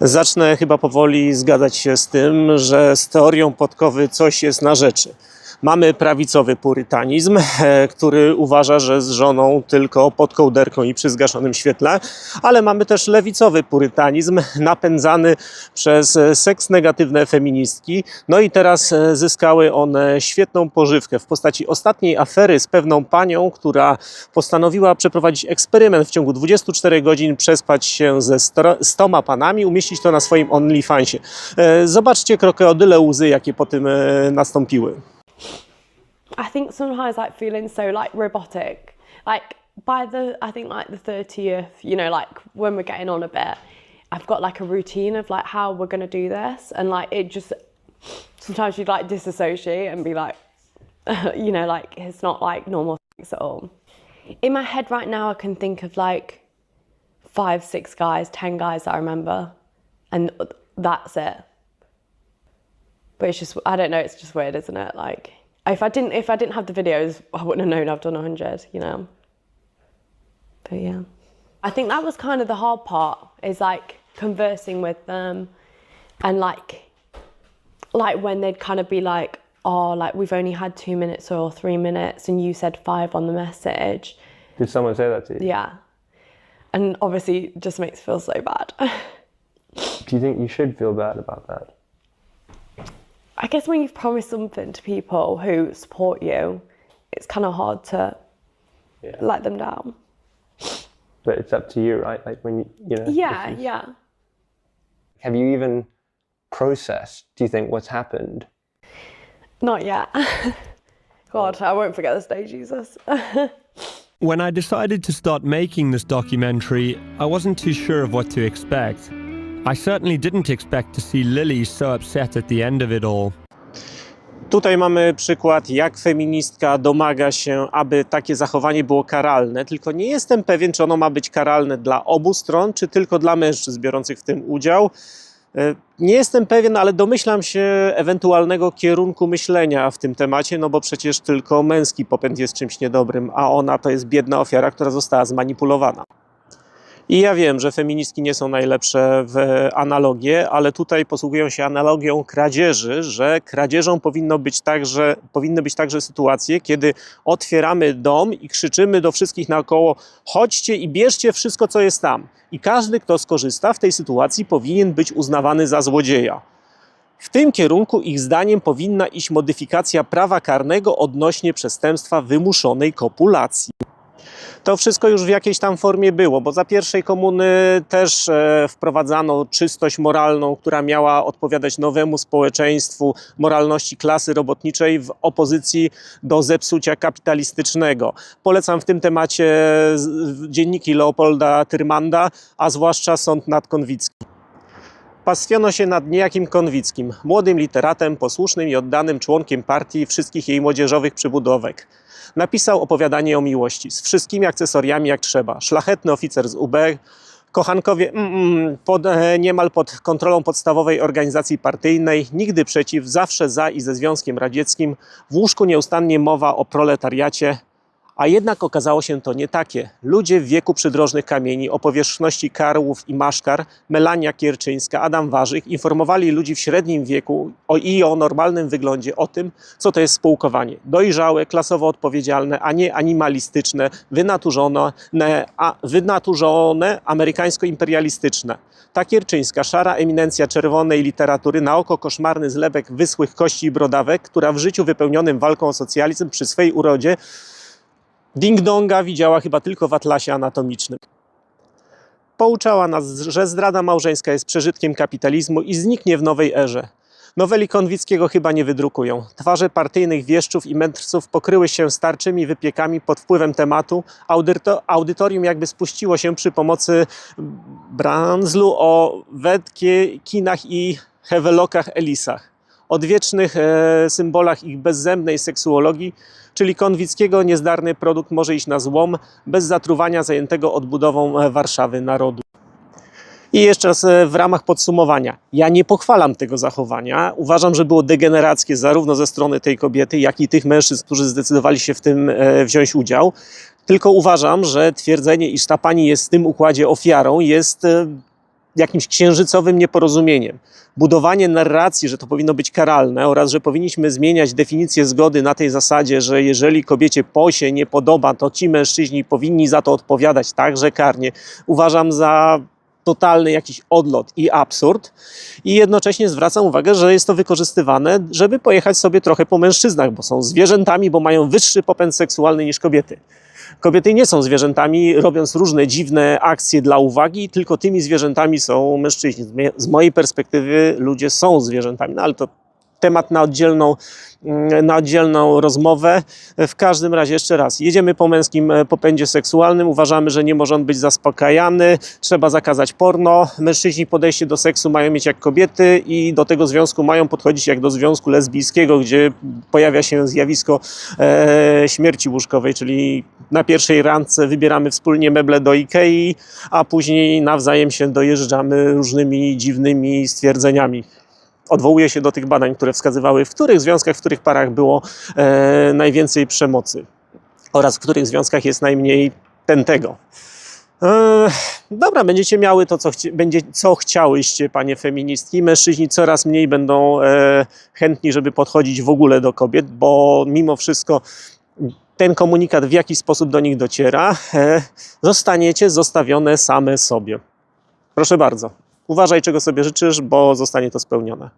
Zacznę chyba powoli zgadzać się z tym, że z teorią podkowy coś jest na rzeczy. Mamy prawicowy purytanizm, e, który uważa, że z żoną tylko pod kołderką i przy zgaszonym świetle, ale mamy też lewicowy purytanizm napędzany przez e, seks negatywne feministki. No i teraz e, zyskały one świetną pożywkę w postaci ostatniej afery z pewną panią, która postanowiła przeprowadzić eksperyment w ciągu 24 godzin, przespać się ze sto- stoma panami, umieścić to na swoim OnlyFansie. Zobaczcie krokodyle łzy, jakie po tym nastąpiły. I think sometimes like feeling so like robotic. Like by the I think like the thirtieth, you know, like when we're getting on a bit, I've got like a routine of like how we're gonna do this, and like it just sometimes you'd like disassociate and be like, you know, like it's not like normal things at all. In my head right now, I can think of like five, six guys, ten guys I remember, and that's it. But it's just I don't know. It's just weird, isn't it? Like if I didn't if I didn't have the videos, I wouldn't have known I've done hundred. You know. But yeah, I think that was kind of the hard part. Is like conversing with them, and like, like when they'd kind of be like, "Oh, like we've only had two minutes or three minutes, and you said five on the message." Did someone say that to you? Yeah, and obviously it just makes me feel so bad. Do you think you should feel bad about that? I guess when you've promised something to people who support you, it's kind of hard to Yeah. let them down. But it's up to you, right? Like when you, you know. Yeah, you- yeah. Have you even processed? Do you think what's happened? Not yet. God, oh. I won't forget this day, Jesus. When I decided to start making this documentary, I wasn't too sure of what to expect. I certainly didn't expect to see Lily so upset at the end of it all. Tutaj mamy przykład, jak feministka domaga się, aby takie zachowanie było karalne, tylko nie jestem pewien, czy ono ma być karalne dla obu stron, czy tylko dla mężczyzn biorących w tym udział. E, Nie jestem pewien, ale domyślam się ewentualnego kierunku myślenia w tym temacie, no bo przecież tylko męski popęd jest czymś niedobrym, a ona to jest biedna ofiara, która została zmanipulowana. I ja wiem, że feministki nie są najlepsze w analogie, ale tutaj posługują się analogią kradzieży, że kradzieżą powinno być także, powinny być także sytuacje, kiedy otwieramy dom i krzyczymy do wszystkich naokoło: chodźcie i bierzcie wszystko, co jest tam. I każdy, kto skorzysta w tej sytuacji, powinien być uznawany za złodzieja. W tym kierunku, ich zdaniem, powinna iść modyfikacja prawa karnego odnośnie przestępstwa wymuszonej kopulacji to wszystko już w jakiejś tam formie było, bo za pierwszej komuny też e, wprowadzano czystość moralną, która miała odpowiadać nowemu społeczeństwu moralności klasy robotniczej w opozycji do zepsucia kapitalistycznego. Polecam w tym temacie dzienniki Leopolda Tyrmanda, a zwłaszcza Sąd nad Konwickim. Pastwiono się nad niejakim Konwickim, młodym literatem, posłusznym i oddanym członkiem partii wszystkich jej młodzieżowych przybudówek. Napisał opowiadanie o miłości, z wszystkimi akcesoriami jak trzeba. Szlachetny oficer z UB, kochankowie mm, mm, pod, e, niemal pod kontrolą podstawowej organizacji partyjnej, nigdy przeciw, zawsze za i ze Związkiem Radzieckim. W łóżku nieustannie mowa o proletariacie, a jednak okazało się to nie takie. Ludzie w wieku przydrożnych kamieni o powierzchności Karłów i Maszkar, Melania Kierczyńska, Adam Warzyk informowali ludzi w średnim wieku o, i o normalnym wyglądzie, o tym, co to jest spółkowanie. Dojrzałe, klasowo odpowiedzialne, a nie animalistyczne, wynaturzone, wynaturzone amerykańsko-imperialistyczne. Ta Kierczyńska, szara eminencja czerwonej literatury, na oko koszmarny zlepek wyschłych kości i brodawek, która w życiu wypełnionym walką o socjalizm przy swej urodzie Ding-donga widziała chyba tylko w atlasie anatomicznym. Pouczała nas, że zdrada małżeńska jest przeżytkiem kapitalizmu i zniknie w nowej erze. Noweli Konwickiego chyba nie wydrukują. Twarze partyjnych wieszczów i mędrców pokryły się starczymi wypiekami pod wpływem tematu. Audyto, audytorium jakby spuściło się przy pomocy branzlu o Wetkinach i Hewelokach Elisach. Odwiecznych e, symbolach ich bezzębnej seksuologii, czyli Konwickiego niezdarny produkt może iść na złom bez zatruwania zajętego odbudową e, Warszawy narodu. I jeszcze raz e, w ramach podsumowania. Ja nie pochwalam tego zachowania. Uważam, że było degenerackie zarówno ze strony tej kobiety, jak i tych mężczyzn, którzy zdecydowali się w tym wziąć udział. Tylko uważam, że twierdzenie, iż ta pani jest w tym układzie ofiarą, jest jakimś księżycowym nieporozumieniem. Budowanie narracji, że to powinno być karalne oraz że powinniśmy zmieniać definicję zgody na tej zasadzie, że jeżeli kobiecie po się nie podoba, to ci mężczyźni powinni za to odpowiadać także karnie, uważam za totalny jakiś odlot i absurd. I jednocześnie zwracam uwagę, że jest to wykorzystywane, żeby pojechać sobie trochę po mężczyznach, bo są zwierzętami, bo mają wyższy popęd seksualny niż kobiety. Kobiety nie są zwierzętami, robiąc różne dziwne akcje dla uwagi, tylko tymi zwierzętami są mężczyźni. Z mojej perspektywy ludzie są zwierzętami, no ale to temat na oddzielną, mm, na oddzielną rozmowę. W każdym razie jeszcze raz, jedziemy po męskim e, popędzie seksualnym, uważamy, że nie może on być zaspokajany, trzeba zakazać porno, mężczyźni podejście do seksu mają mieć jak kobiety i do tego związku mają podchodzić jak do związku lesbijskiego, gdzie pojawia się zjawisko e, śmierci łóżkowej, czyli na pierwszej randce wybieramy wspólnie meble do Ikei, a później nawzajem się dojeżdżamy różnymi dziwnymi stwierdzeniami odwołuje się do tych badań, które wskazywały, w których związkach, w których parach było e, najwięcej przemocy oraz w których związkach jest najmniej tętego. E, dobra, będziecie miały to, co, chci- będzie, co chciałyście, panie feministki. Mężczyźni coraz mniej będą e, chętni, żeby podchodzić w ogóle do kobiet, bo mimo wszystko ten komunikat w jakiś sposób do nich dociera. E, zostaniecie zostawione same sobie. Proszę bardzo. Uważaj, czego sobie życzysz, bo zostanie to spełnione.